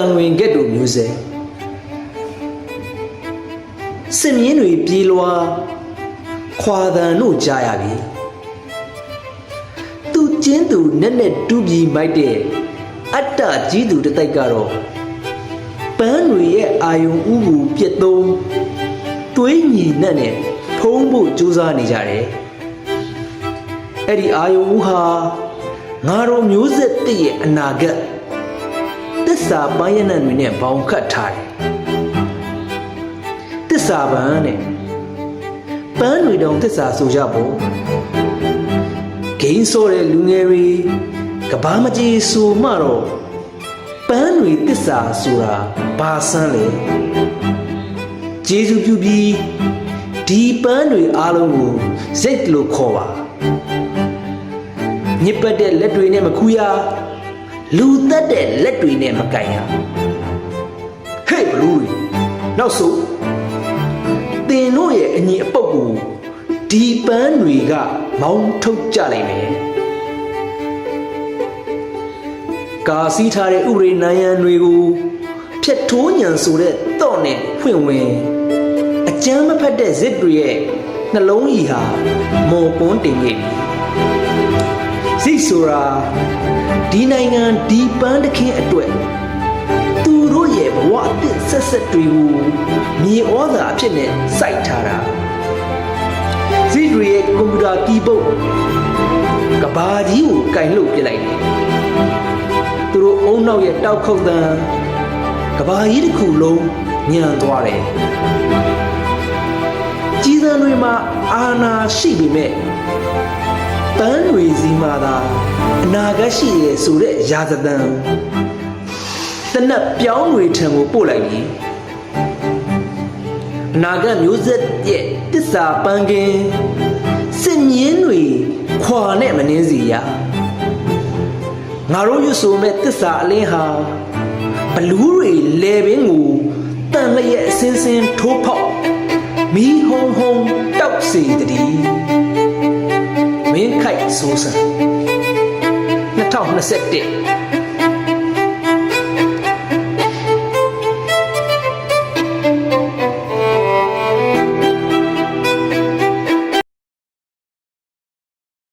န်ဝင်ကဲ့သို့မျိုးစေစင်မြင်းတွေပြေးလွားခွာတန်တို့ကြားရပြီသူကျင်းသူနဲ့နဲ့တူးပြီးမိုက်တဲ့အတ္တကြီးသူတစ်တိုက်ကတော့ပန်းတွေရဲ့အာယုံဥကိုပြက်သုံးသွေးညီနဲ့နဲ့ဖုံးဖို့ကြိုးစားနေကြတယ်အဲ့ဒီအာယုံဥဟာငါတို့မျိုးဆက်တည့်ရဲ့အနာဂတ် တစ္ဆာပန်းရနံတွေနဲ့ဘောင်ခတ်ထားတယ်တစ္ဆာပန်းနဲ့ပန်းတွေတောင်တစ္ဆာဆိုကြဖို့ဂိမ်းစောတဲ့လူငယ်တွေကဘာမကြီးဆိုမှတော့ပန်းတွေတစ္ဆာဆိုတာဘာဆန်းလဲကျေးဇူးပြုပြီးဒီပန်းတွေအားလုံးကိုစိတ်လို့ခေါ်ပါညစ်ပတ်တဲ့လက်တွေနဲ့မခူရ လူသက်တဲ့လက်တွေနဲ့မကန်ရဟေ့ဘလူးတွေနောက်ဆုံးတင်တို့ရဲ့အညီအပုပ်ကိုဒီပန်းတွေကမောင်းထုတ်ကြလိုက်မယ်ကာစီးထားတဲ့ဥပရိနိုင်ရန်တွေကိုဖြတ်ထိုးညံဆိုတဲ့တော့နဲ့ဖွင့်ဝင်အကျမ်းမဖက်တဲ့ဇစ်တွေရဲ့နှလုံးကြီးဟာမော်ကွန်းတင်ခဲ့ပြီ ဇစ်ဆိုတာဒီနိုင်ငံဒီပန်းတခင်းအတွက်သူတို့ရဲ့ဘဝအသစ်ဆက်ဆက်တွေကိုမြေဩဇာအဖြစ်နဲ့စိုက်ထားတာဇစ်တွေရဲ့ကွန်ပျူတာကီးဘုတ်ကဘာကြီးကိုကင်လို့ပြလိုက်တယ်သူတို့အုံနောက်ရဲ့တောက်ခုတ်တန်းကဘာကြီးတစ်ခုလုံးညံသွားတယ်ကြီးစံတွေမှာအာနာရှိပေမဲ့ ပန်းတွေစီမှာသာအနာဂတ်ရှိရဆိုတဲ့ရာဇသံတနက်ပြောင်းတွေထံကိုပို့လိုက်ပြီအနာဂတ်မျိုးဆက်ရဲ့တစ္ဆာပန်းကင်းစစ်မြင်းတွေခွာနဲ့မနှင်းစီရငါတို့ရွတ်ဆိုမဲ့တစ္ဆာအလင်းဟာဘလူးတွေလေပင်ကိုတန်လျက်အစင်းစင်းထိုးဖောက်မီးဟုံဟုံတောက်စီတည်း မင်းခိုက်ဆိုးစံ2021